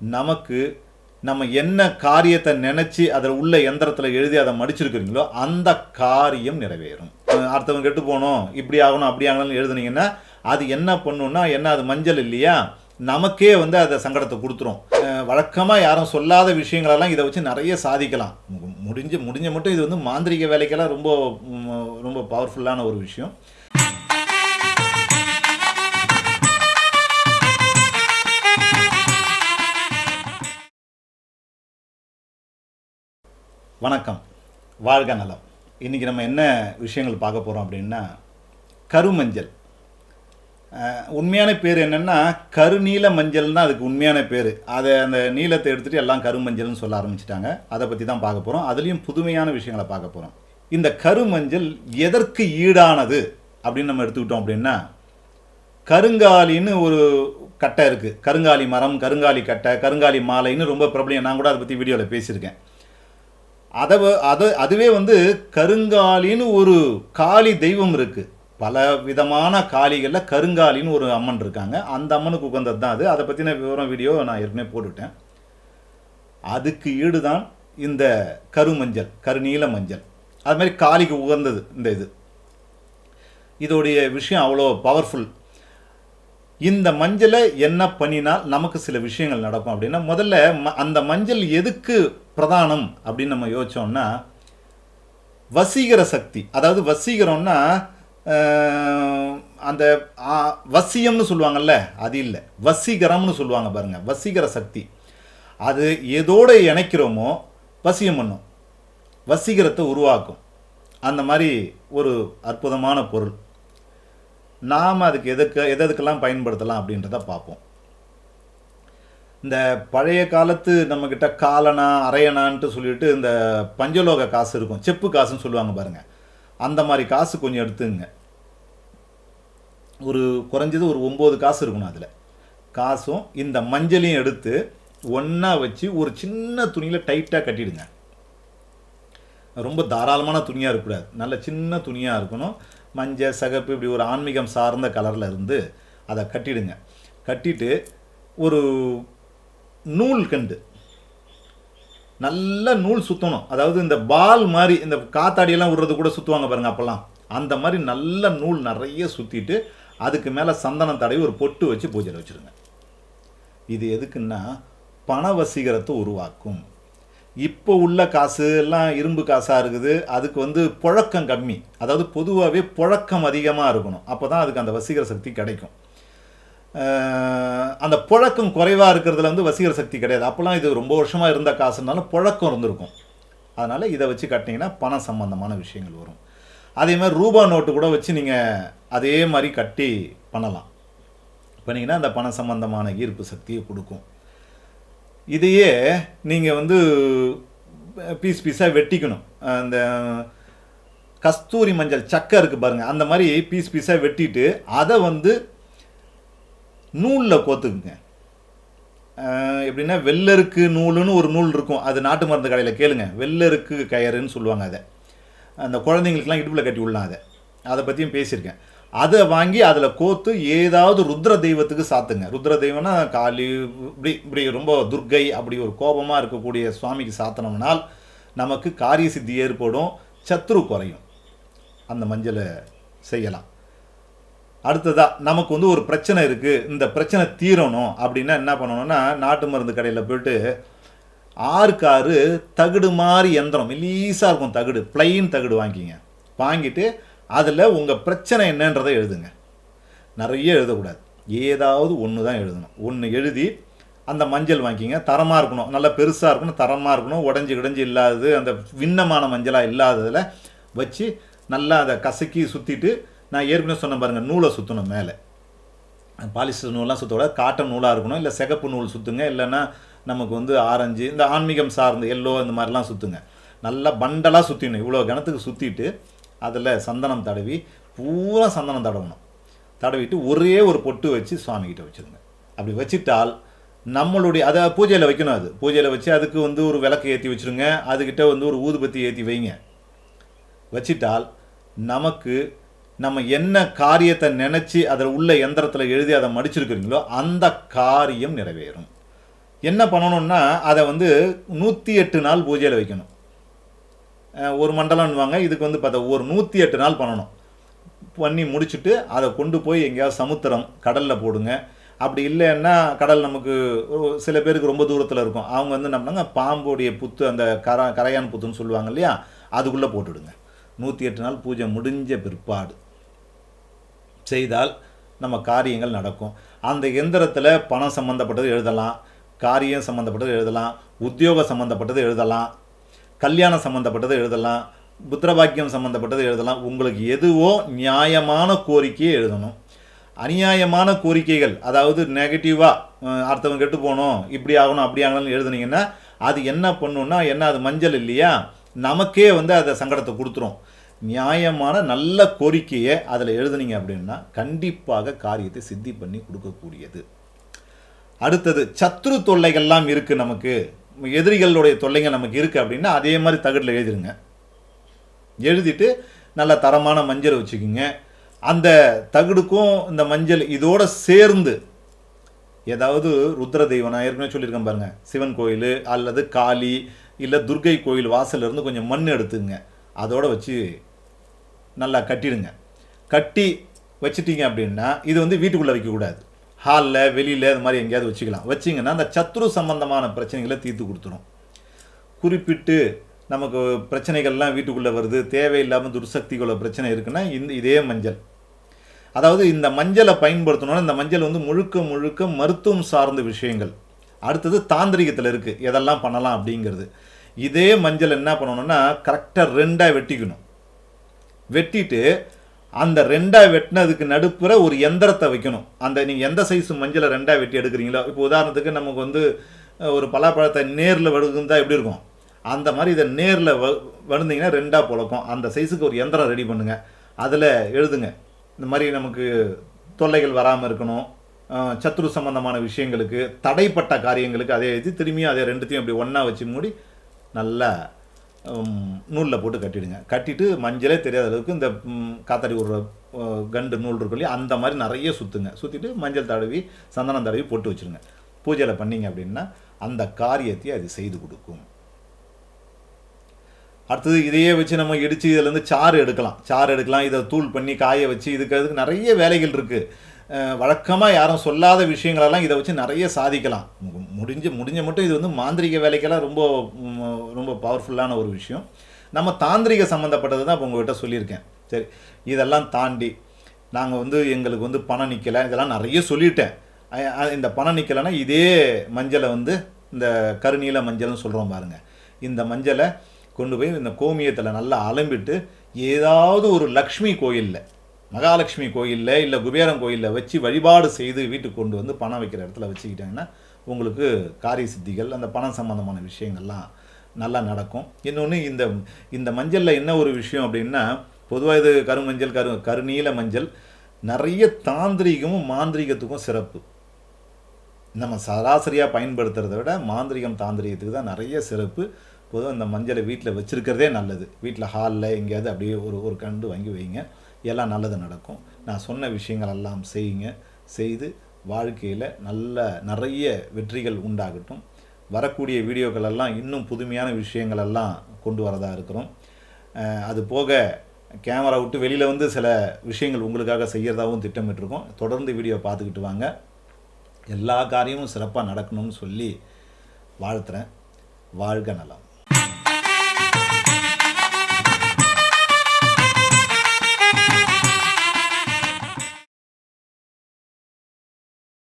நமக்கு நம்ம என்ன காரியத்தை நினச்சி அதில் உள்ள எந்திரத்தில் எழுதி அதை மடிச்சிருக்கிறீங்களோ அந்த காரியம் நிறைவேறும். அடுத்தவங்க கெட்டு போகணும் இப்படி ஆகணும் அப்படி ஆகணும்னு எழுதுனீங்கன்னா அது என்ன பண்ணுன்னா என்ன அது மஞ்சள் இல்லையா? நமக்கே வந்து அதை சங்கடத்தை கொடுத்துரும். வழக்கமாக யாரும் சொல்லாத விஷயங்களெல்லாம் இதை வச்சு நிறைய சாதிக்கலாம். மு- முடிஞ்ச முடிஞ்ச மட்டும் இது வந்து மாந்திரிக வேலைக்கெல்லாம் ரொம்ப ரொம்ப பவர்ஃபுல்லான ஒரு விஷயம். வணக்கம். வாழ்க நலம். இன்றைக்கி நம்ம என்ன விஷயங்கள் பார்க்க போகிறோம் அப்படின்னா கருமஞ்சள். உண்மையான பேர் என்னென்னா கருநீல மஞ்சள் தான் அதுக்கு உண்மையான பேர். அதை அந்த நீளத்தை எடுத்துகிட்டு எல்லாம் கருமஞ்சள்னு சொல்ல ஆரம்பிச்சிட்டாங்க. அதை பற்றி தான் பார்க்க போகிறோம் அதுலேயும் புதுமையான விஷயங்களை பார்க்க போகிறோம் இந்த கருமஞ்சள் எதற்கு ஈடானது அப்படின்னு நம்ம எடுத்துக்கிட்டோம் அப்படின்னா கருங்காலின்னு ஒரு கட்டை இருக்குது கருங்காலி மரம் கருங்காலி கட்டை கருங்காலி மாலைன்னு ரொம்ப பிரபலியம் நான் கூட அதை பற்றி வீடியோவில் பேசியிருக்கேன். அதை வ- அது அதுவே வந்து கருங்காலின்னு ஒரு காளி தெய்வம் இருக்குது பல விதமான காளிகளில் கருங்காலின்னு ஒரு அம்மன் இருக்காங்க. அந்த அம்மனுக்கு உகந்தது தான் அது. அதை பற்றின விவரம் வீடியோ நான் ஏற்கனவே போட்டுவிட்டேன் அதுக்கு ஈடுதான் இந்த கருமஞ்சள் கருநீல மஞ்சள். அது மாதிரி காளிக்கு உகந்தது இந்த இது. இதோடைய விஷயம் அவ்வளோ பவர்ஃபுல் இந்த மஞ்சளை என்ன பண்ணினால் நமக்கு சில விஷயங்கள் நடக்கும் அப்படின்னா முதல்ல ம- அந்த மஞ்சள் எதுக்கு பிரதானம் அப்படின்னு நம்ம யோசிச்சோம்னா வசீகர சக்தி. அதாவது வசீகரம்னா அந்த வசியம்னு சொல்லுவாங்கல்ல அது இல்லை. வசீகரம்னு சொல்லுவாங்க பாருங்கள் வசீகர சக்தி. அது எதோடு இணைக்கிறோமோ வசியம் பண்ணும். வசீகரத்தை உருவாக்கும். அந்த மாதிரி ஒரு அற்புதமான பொருள். நாம் அதுக்கு எதுக்கு எது எதுக்கெல்லாம் பயன்படுத்தலாம் அப்படின்றத பார்ப்போம். இந்த பழைய காலத்து நம்மக்கிட்ட காலனா அரையனான்ட்டு சொல்லிட்டு இந்த பஞ்சலோக காசு இருக்கும். செப்பு காசுன்னு சொல்லுவாங்க பாருங்கள் அந்த மாதிரி காசு கொஞ்சம் எடுத்துங்க. ஒரு குறைஞ்சது ஒரு ஒம்பது காசு இருக்கணும் அதில். காசும் இந்த மஞ்சளையும் எடுத்து ஒன்றா வச்சு ஒரு சின்ன துணியில் டைட்டாக கட்டிடுங்க. ரொம்ப தாராளமான துணியாக இருக்கக்கூடாது. நல்ல சின்ன துணியாக இருக்கணும். மஞ்சள் சகப்பு இப்படி ஒரு ஆன்மீகம் சார்ந்த கலரில் இருந்து அதை கட்டிடுங்க. கட்டிட்டு ஒரு நூல் கண்டு. நல்ல நூல் சுற்றணும் அதாவது இந்த பால் மாதிரி இந்த காத்தாடியெல்லாம் விடுறது கூட சுற்றுவாங்க பாருங்கள் அப்போல்லாம். அந்த மாதிரி நல்ல நூல் நிறைய சுற்றிட்டு அதுக்கு மேலே சந்தனம் தடவி ஒரு பொட்டு வச்சு பூஜையில் வச்சுருங்க. இது எதுக்குன்னா பண வசீகரத்தை உருவாக்கும். இப்போ உள்ள காசு எல்லாம் இரும்பு காசாக இருக்குது. அதுக்கு வந்து புழக்கம் கம்மி. அதாவது பொதுவாகவே புழக்கம் அதிகமாக இருக்கணும். அப்போ தான் அதுக்கு அந்த வசீகர சக்தி கிடைக்கும். அந்த புழக்கம் குறைவாக இருக்கிறதுல வந்து வசீகர சக்தி கிடையாது. அப்போல்லாம் இது ரொம்ப வருஷமாக இருந்த காசுனாலும் புழக்கம் இருந்திருக்கும். அதனால் இதை வச்சு கட்டினீங்கன்னா பணம் சம்பந்தமான விஷயங்கள் வரும். அதே மாதிரி ரூபா நோட்டு கூட வச்சு நீங்கள் அதே மாதிரி கட்டி பண்ணலாம். பண்ணிங்கன்னா அந்த பணம் சம்பந்தமான ஈர்ப்பு சக்தியை கொடுக்கும். இதையே நீங்கள் வந்து பீஸ் பீஸாக வெட்டிக்கணும். அந்த கஸ்தூரி மஞ்சள் சக்கை இருக்குது பாருங்கள் அந்த மாதிரி பீஸ் பீஸாக வெட்டிட்டு அதை வந்து நூலில் கோத்துக்குங்க. எப்படின்னா வெள்ளருக்கு நூலுன்னு ஒரு நூல் இருக்கும். அது நாட்டு மருந்து கடையில் கேளுங்க. வெள்ளருக்கு கயறுன்னு சொல்லுவாங்க அதை. அந்த குழந்தைங்களுக்குலாம் இடுப்பில் கட்டி விடலாம் அதை. அதை பற்றியும் பேசியிருக்கேன். அதை வாங்கி அதில் கோத்து ஏதாவது ருத்ர தெய்வத்துக்கு சாத்துங்க. ருத்ர தெய்வம்னா காளி இப்படி இப்படி ரொம்ப துர்க்கை அப்படி ஒரு கோபமாக இருக்கக்கூடிய சுவாமிக்கு சாத்தினோம்னால் நமக்கு காரிய சித்தி ஏற்படும் சத்ரு குறையும். அந்த மஞ்சளை செய்யலாம். அடுத்ததாக நமக்கு வந்து ஒரு பிரச்சனை இருக்குது இந்த பிரச்சனை தீரணும். அப்படின்னா என்ன பண்ணணும்னா நாட்டு மருந்து கடையில் போயிட்டு ஆறுக்கு ஆறு தகுடு மாதிரி எந்திரம். மெலீஸாக இருக்கும் தகுடு. பிளைன் தகுடு வாங்கிக்கிங்க வாங்கிட்டு அதில் உங்கள் பிரச்சனை என்னன்றதை எழுதுங்க. நிறைய எழுதக்கூடாது. ஏதாவது ஒன்று தான் எழுதணும். ஒன்று எழுதி அந்த மஞ்சள் வாங்கிக்கிங்க தரமாக இருக்கணும். நல்லா பெருசாக இருக்கணும். தரமாக இருக்கணும். உடஞ்சி கிடஞ்சி இல்லாதது அந்த விண்ணமான மஞ்சளாக இல்லாததில் வச்சு நல்லா அதை கசக்கி சுற்றிட்டு நான் ஏற்கனவே சொன்ன பாருங்கள் நூலை சுற்றணும் மேலே. பாலிஸ்டர் நூல்லாம் சுற்ற காட்டன் நூலாக இருக்கணும். இல்லை சிகப்பு நூல் சுற்றுங்க இல்லைன்னா நமக்கு வந்து ஆரஞ்சு இந்த ஆன்மீகம் சார்ந்து எல்லோ இந்த மாதிரிலாம் சுற்றுங்க நல்லா பண்டலாக சுற்றிடணும் இவ்வளோ கணத்துக்கு சுற்றிட்டு அதில் சந்தனம் தடவி பூரா சந்தனம் தடவணும். தடவிட்டு ஒரே ஒரு பொட்டு வச்சு சுவாமிகிட்ட வச்சுருங்க. அப்படி வச்சிட்டால் நம்மளுடைய அதை பூஜையில் வைக்கணும் அது. பூஜையில் வச்சு அதுக்கு வந்து ஒரு விளக்கு ஏற்றி வச்சுருங்க. அதுக்கிட்ட வந்து ஒரு ஊதுபத்தி ஏற்றி வைங்க. வச்சிட்டால் நமக்கு நம்ம என்ன காரியத்தை நினச்சி அதில் உள்ள எந்திரத்தில் எழுதி அதை மடிச்சிருக்கிறீங்களோ அந்த காரியம் நிறைவேறும். என்ன பண்ணணும்னா அதை வந்து நூற்றி எட்டு நாள் பூஜையில் வைக்கணும். ஒரு மண்டலம்னுவாங்க இதுக்கு வந்து பார்த்தா ஒரு நூற்றி எட்டு நாள் பண்ணணும். பண்ணி முடிச்சுட்டு அதை கொண்டு போய் எங்கேயாவது சமுத்திரம் கடலில் போடுங்க. அப்படி இல்லைன்னா கடல் நமக்கு சில பேருக்கு ரொம்ப தூரத்தில் இருக்கும். அவங்க வந்து நம்மளாங்க பாம்புடைய புத்து அந்த கர கரையான் புத்துன்னு சொல்லுவாங்க இல்லையா அதுக்குள்ளே போட்டுவிடுங்க நூற்றி எட்டு நாள் பூஜை முடிஞ்ச பிற்பாடு. செய்தால் நம்ம காரியங்கள் நடக்கும். அந்த எந்திரத்தில் பணம் சம்மந்தப்பட்டது எழுதலாம் காரியம் சம்மந்தப்பட்டது எழுதலாம் உத்தியோக சம்மந்தப்பட்டது எழுதலாம் கல்யாணம் சம்மந்தப்பட்டது எழுதலாம் புத்திரபாக்கியம் சம்மந்தப்பட்டது எழுதலாம். உங்களுக்கு எதுவோ நியாயமான கோரிக்கையை எழுதணும். அநியாயமான கோரிக்கைகள் அதாவது நெகட்டிவாக அடுத்தவங்க கெட்டு போகணும் இப்படி ஆகணும் அப்படி ஆகணும்னு எழுதுனீங்கன்னா அது என்ன பண்ணுன்னா என்ன அது மஞ்சள் இல்லையா? நமக்கே வந்து அதை சங்கடத்தை கொடுத்துரும். நியாயமான நல்ல கோரிக்கையை அதில் எழுதுனீங்க அப்படின்னா கண்டிப்பாக காரியத்தை சித்தி பண்ணி கொடுக்கக்கூடியது. அடுத்தது சத்ரு தொல்லைகள்லாம் இருக்குது நமக்கு. எதிரிகளுடைய தொல்லைங்க நமக்கு இருக்குது அப்படின்னா அதே மாதிரி தகடில் எழுதிருங்க. எழுதிட்டு நல்ல தரமான மஞ்சள் வச்சுக்கோங்க. அந்த தகடுக்கும் இந்த மஞ்சள் இதோடு சேர்ந்து ஏதாவது ருத்ர தெய்வம் நான் ஏற்கனவே சொல்லியிருக்கேன் பாருங்க. சிவன் கோயில் அல்லது காளி இல்லை துர்கை கோயில் வாசலிருந்து கொஞ்சம் மண் எடுத்துங்க. அதோட வச்சு நல்லா கட்டிடுங்க. கட்டி வச்சிட்டிங்க அப்படின்னா இது வந்து வீட்டுக்குள்ளே வைக்கக்கூடாது ஹாலில் வெளியில் இது மாதிரி எங்கேயாவது வச்சுக்கலாம். வச்சிங்கன்னா அந்த சத்ரு சம்பந்தமான பிரச்சனைகளை தீர்த்து கொடுத்துரும். குறிப்பிட்டு நமக்கு பிரச்சனைகள்லாம் வீட்டுக்குள்ளே வருது தேவையில்லாமல் துர்சக்திக்குள்ள பிரச்சனை இருக்குன்னா இந்த இதே மஞ்சள். அதாவது இந்த மஞ்சளை பயன்படுத்தணும்னா இந்த மஞ்சள் வந்து முழுக்க முழுக்க மருத்துவம் சார்ந்த விஷயங்கள். அடுத்தது தாந்திரிகத்தில் இருக்குது எதெல்லாம் பண்ணலாம் அப்படிங்கிறது. இதே மஞ்சள் என்ன பண்ணணும்னா கரெக்டாக ரெண்டாக வெட்டிக்கணும். வெட்டிட்டு அந்த ரெண்டாக வெட்டினதுக்கு நடுப்புற ஒரு எந்திரத்தை வைக்கணும். அந்த நீங்கள் எந்த சைஸ் மஞ்சளை ரெண்டாக வெட்டி எடுக்கிறீங்களோ இப்போ உதாரணத்துக்கு நமக்கு வந்து ஒரு பலாப்பழத்தை நேரில் வடுகுந்தா எப்படி இருக்கும்? அந்த மாதிரி இதை நேரில் வ வடுந்தீங்கன்னா ரெண்டாக புழக்கம் அந்த சைஸுக்கு ஒரு எந்திரம் ரெடி பண்ணுங்கள் அதில் எழுதுங்க. இந்த மாதிரி நமக்கு தொல்லைகள் வராமல் இருக்கணும். சத்ரு சம்பந்தமான விஷயங்களுக்கு தடைப்பட்ட காரியங்களுக்கு அதே எழுதி திரும்பியும் அதே ரெண்டுத்தையும் அப்படி ஒன்றா வச்சு மூடி நல்லா நூலில் போட்டு கட்டிடுங்க. கட்டிட்டு மஞ்சளே தெரியாத அளவுக்கு இந்த காத்தாடி ஒரு கண்டு நூல் இருக்கும் இல்லையா அந்த மாதிரி நிறைய சுற்றுங்க சுற்றிட்டு மஞ்சள் தடவி சந்தனம் தடவி போட்டு வச்சுருங்க. பூஜையில் பண்ணிங்க அப்படின்னா அந்த காரியத்தை அது செய்து கொடுக்கும். அடுத்தது இதையே வச்சு நம்ம இடித்து இதுலேருந்து சாறு எடுக்கலாம். சாறு எடுக்கலாம் இதை தூள் பண்ணி காய வச்சு இதுக்கு அதுக்கு நிறைய வேலைகள் இருக்குது வழக்கமாக யாரும் சொல்லாத விஷயங்களெல்லாம் இதை வச்சு நிறைய சாதிக்கலாம். மு- முடிஞ்ச முடிஞ்ச மட்டும் இது வந்து மாந்திரிக வேலைக்கெல்லாம் ரொம்ப ரொம்ப பவர்ஃபுல்லான ஒரு விஷயம். நம்ம தாந்திரிக சம்மந்தப்பட்டது தான் இப்போ உங்கள்கிட்ட சொல்லியிருக்கேன். சரி இதெல்லாம் தாண்டி நாங்கள் வந்து எங்களுக்கு வந்து பணம் நிற்கலை இதெல்லாம் நிறைய சொல்லிட்டேன். இந்த பணம் நிற்கலைன்னா இதே மஞ்சளை வந்து இந்த கருநீல மஞ்சள்னு சொல்கிறோம் பாருங்கள் இந்த மஞ்சளை கொண்டு போய் இந்த கோமியத்தில் நல்லா அலம்பிட்டு ஏதாவது ஒரு லக்ஷ்மி கோயிலில் மகாலட்சுமி கோயிலில் இல்லை குபேரம் கோயிலில் வச்சு வழிபாடு செய்து வீட்டுக்கு கொண்டு வந்து பணம் வைக்கிற இடத்துல வச்சுக்கிட்டாங்கன்னா உங்களுக்கு காரிய சித்திகள் அந்த பணம் சம்மந்தமான விஷயங்கள்லாம் நல்லா நடக்கும். இன்னொன்று இந்த இந்த மஞ்சளில் என்ன ஒரு விஷயம் அப்படின்னா பொதுவாக இது கருமஞ்சள் கரு கருநீல மஞ்சள் நிறைய தாந்திரிகமும் மாந்திரீகத்துக்கும் சிறப்பு. நம்ம சராசரியாக பயன்படுத்துகிறத விட மாந்திரிகம் தாந்திரிகத்துக்கு தான் நிறைய சிறப்பு. பொதுவாக இந்த மஞ்சளை வீட்டில் வச்சுருக்கிறதே நல்லது. வீட்டில் ஹாலில் எங்கேயாவது அப்படியே ஒரு ஒரு கண்டு வாங்கி வைங்க. எல்லாம் நல்லது நடக்கும். நான் சொன்ன விஷயங்கள் எல்லாம் செய்யுங்க. செய்து வாழ்க்கையில் நல்ல நிறைய வெற்றிகள் உண்டாகட்டும். வரக்கூடிய வீடியோக்கள் எல்லாம் இன்னும் புதுமையான விஷயங்கள் எல்லாம் கொண்டு வரதாக இருக்கிறோம். அது போக கேமரா விட்டு வெளியில் வந்து சில விஷயங்கள் உங்களுக்காக செய்கிறதாகவும் திட்டமிட்டிருக்கோம். தொடர்ந்து வீடியோ பார்த்துக்கிட்டு வாங்க. எல்லா காரியமும் சிறப்பாக நடக்கணும்னு சொல்லி வாழ்த்துறேன். வாழ்க நலம்.